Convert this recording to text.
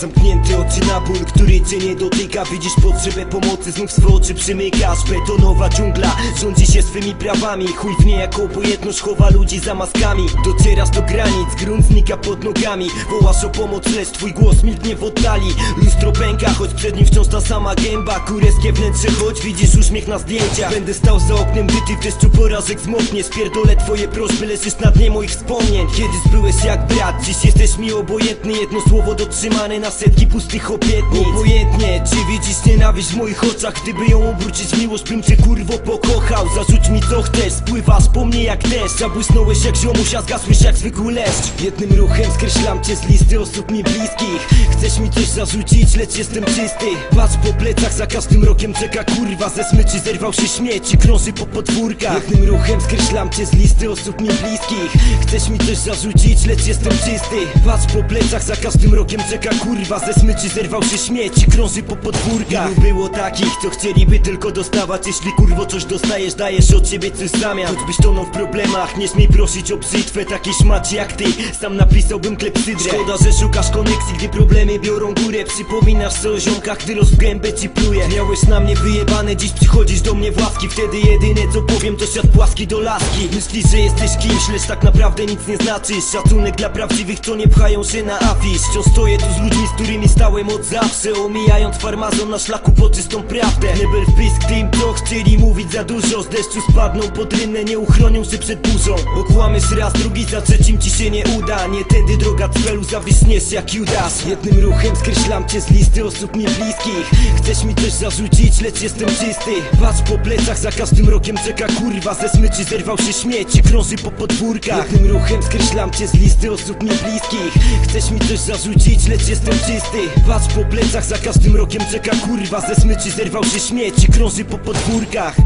Zamknięte oczy na ból, który cię nie dotyka. Widzisz potrzebę pomocy, znów swe oczy przymykasz. Betonowa dżungla rządzi się swymi prawami. Chuj w niej jako obojętność chowa ludzi za maskami. Docierasz do granic, grunt znika pod nogami. Wołasz o pomoc, lecz twój głos milknie w oddali. Lustro choć przed nim wciąż ta sama gęba. Kureskie wnętrze, choć widzisz uśmiech na zdjęciach. Będę stał za oknem, gdy ty w deszczu porażek zmoknie Spierdolę twoje prośby, leżysz na dnie moich wspomnień. Kiedyś byłeś jak brat, dziś jesteś mi obojętny. Jedno słowo dotrzymane na setki pustych obietnic. Obojętnie, czy widzisz nienawiść w moich oczach. Gdyby ją obrócić miłość, bym cię kurwo pokochał. Zarzuć mi co chcesz, spływasz po mnie jak deszcz. Zabłysnąłeś jak ziomuś, a zgasłeś jak zwykły leszcz. Jednym ruchem skreślam cię z listy osób mi bliskich. Chcesz mi coś zarzucić, lecz jestem czysty. Patrz po plecach, za każdym rokiem czeka kurwa. Ze smyczy zerwał się śmieć i krąży po podwórkach. Jednym ruchem skreślam cię z listy osób mi bliskich. Chcesz mi coś zarzucić, lecz jestem czysty. Patrz po plecach, za każdym rokiem czeka kurwa. Ze smyczy zerwał się śmieć i krąży po podwórkach Ilu było takich, co chcieliby tylko dostawać? Jeśli kurwo coś dostajesz, dajesz od siebie coś w zamian. Choćbyś tonął w problemach, nie śmiej prosić o brzytwę. Takiej szmacie jak ty, sam napisałbym klepsydrę. Szkoda, że szukasz koneksji, gdy problemy biorą górę. Przypominasz sobie o ziomkach, gdy roz w gębę ci pluje. Miałeś na mnie wyjebane, dziś przychodzisz do mnie w łaski. Wtedy jedyne co powiem to świat płaski do laski. Myślisz, że jesteś kimś, lecz tak naprawdę nic nie znaczysz. Szacunek dla prawdziwych, co nie pchają się na afisz. Wciąż stoję tu z ludźmi, z którymi stałem od zawsze Omijając farmazon na szlaku po czystą prawdę. Nebel wpisk tym, co chcieli mówić za dużo. Z deszczu spadną pod rynnę, nie uchronią się przed burzą. Okłamiesz raz, drugi, za trzecim ci się nie uda. Nie tędy droga celu, zawisniesz jak Judas. Jednym ruchem skreślam cię z listy osób mi bliskich Chcesz mi coś zarzucić, lecz jestem czysty. Patrz po plecach, za każdym rokiem czeka kurwa. Ze smyczy zerwał się śmieć i krąży po podwórkach. Jednym ruchem skreślam cię z listy osób mi bliskich Chcesz mi coś zarzucić, lecz jestem czysty. Patrz po plecach, za każdym rokiem czeka kurwa Ze smyczy zerwał się śmieć i krąży po podwórkach